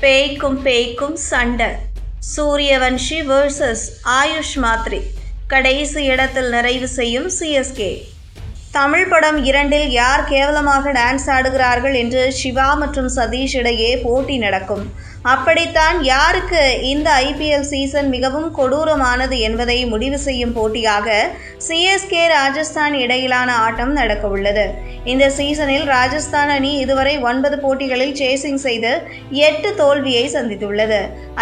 பேய்க்கும் பேய்க்கும் சண்டை. சூரியவன்ஷி வேர்சஸ் ஆயுஷ் மாத்ரி. கடைசி இடத்தில் நிறைவு செய்யும் சிஎஸ்கே தமிழ் படம் இரண்டில் யார் கேவலமாக டான்ஸ் ஆடுகிறார்கள் என்று சிவா மற்றும் சதீஷ் இடையே போட்டி நடக்கும். அப்படித்தான் யாருக்கு இந்த ஐபிஎல் சீசன் மிகவும் கொடூரமானது என்பதை முடிவு செய்யும் போட்டியாக சிஎஸ்கே ராஜஸ்தான் இடையிலான ஆட்டம் நடக்க உள்ளது இந்த சீசனில் ராஜஸ்தான் அணி இதுவரை ஒன்பது போட்டிகளில் சேசிங் செய்து எட்டு தோல்வியை சந்தித்துள்ளது.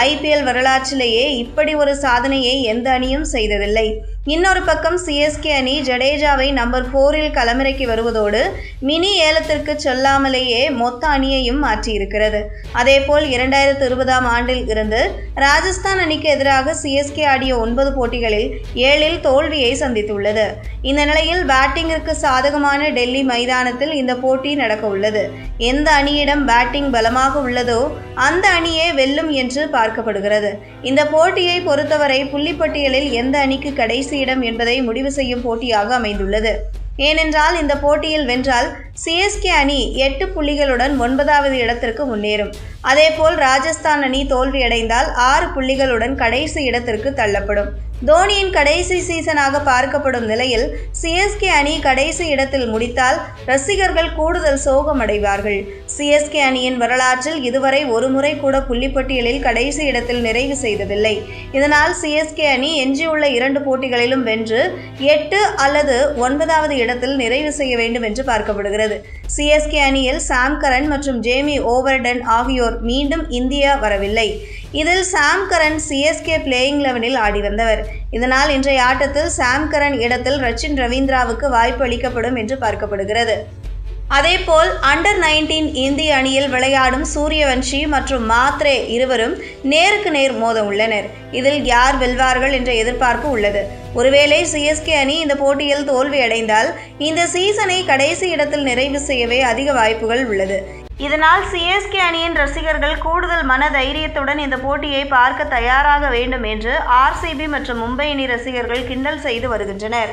ஐபிஎல் வரலாற்றிலேயே இப்படி ஒரு சாதனையை எந்த அணியும் செய்ததில்லை. இன்னொரு பக்கம் சிஎஸ்கே அணி ஜடேஜாவை நம்பர் ஃபோரில் களமிறக்கி வருவதோடு மினி ஏலத்திற்கு செல்லாமலேயே மொத்த அணியையும் மாற்றியிருக்கிறது. அதேபோல் இரண்டாயிரத்து இருபதாம் ஆண்டில் இருந்து ராஜஸ்தான் அணிக்கு எதிராக சிஎஸ்கே ஆடிய ஒன்பது போட்டிகளில் ஏழில் தோல்வியை சந்தித்துள்ளது. இந்த நிலையில் பேட்டிங்கிற்கு சாதகமான டெல்லி மைதானத்தில் இந்த போட்டி நடக்க உள்ளது. எந்த அணியிடம் பேட்டிங் பலமாக உள்ளதோ அந்த அணியே வெல்லும் என்று பார்க்கப்படுகிறது. இந்த போட்டியை பொறுத்தவரை புள்ளிப்பட்டியலில் எந்த அணிக்கு கடைசி இடம் என்பதை முடிவு செய்யும் போட்டியாக அமைந்துள்ளது. ஏனென்றால் இந்த போட்டியில் வென்றால் சிஎஸ்கே அணி எட்டு புள்ளிகளுடன் ஒன்பதாவது இடத்திற்கு முன்னேறும். அதேபோல் ராஜஸ்தான் அணி தோல்வியடைந்தால் ஆறு புள்ளிகளுடன் கடைசி இடத்திற்கு தள்ளப்படும். தோனியின் கடைசி சீசனாக பார்க்கப்படும் நிலையில் சிஎஸ்கே அணி கடைசி இடத்தில் முடித்தால் ரசிகர்கள் கூடுதல் சோகமடைவார்கள். சிஎஸ்கே அணியின் வரலாற்றில் இதுவரை ஒருமுறை கூட புள்ளிப்பட்டியலில் கடைசி இடத்தில் நிறைவு செய்ததில்லை. இதனால் சிஎஸ்கே அணி எஞ்சியுள்ள இரண்டு போட்டிகளிலும் வென்று எட்டு அல்லது ஒன்பதாவது இடத்தில் நிறைவு செய்ய வேண்டும் என்று பார்க்கப்படுகிறது. சிஎஸ்கே அணியில் சாம் கரன் மற்றும் ஜேமி ஓவர்டன் ஆகியோர் மீண்டும் இந்தியா வரவில்லை. இதில் சாம் கரன் சிஎஸ்கே பிளேயிங் லெவனில் ஆடி வந்தவர். இதனால் இன்றைய ஆட்டத்தில் சாம் கரன் இடத்தில் ரச்சின் ரவீந்திராவுக்கு வாய்ப்பு அளிக்கப்படும் என்று பார்க்கப்படுகிறது. அதேபோல் அண்டர் நைன்டீன் இந்திய அணியில் விளையாடும் சூரியவன்ஷி மற்றும் மாத்ரே இருவரும் நேருக்கு நேர் மோத உள்ளனர் இதில் யார் வெல்வார்கள் என்ற எதிர்பார்ப்பு உள்ளது. ஒருவேளை சிஎஸ்கே அணி இந்த போட்டியில் தோல்வியடைந்தால் இந்த சீசனை கடைசி இடத்தில் நிறைவு செய்யவே அதிக வாய்ப்புகள் உள்ளது. இதனால் சிஎஸ்கே அணியின் ரசிகர்கள் கூடுதல் மன தைரியத்துடன் இந்த போட்டியை பார்க்க தயாராக வேண்டும் என்று ஆர்சிபி மற்றும் மும்பை அணி ரசிகர்கள் கிண்டல் செய்து வருகின்றனர்.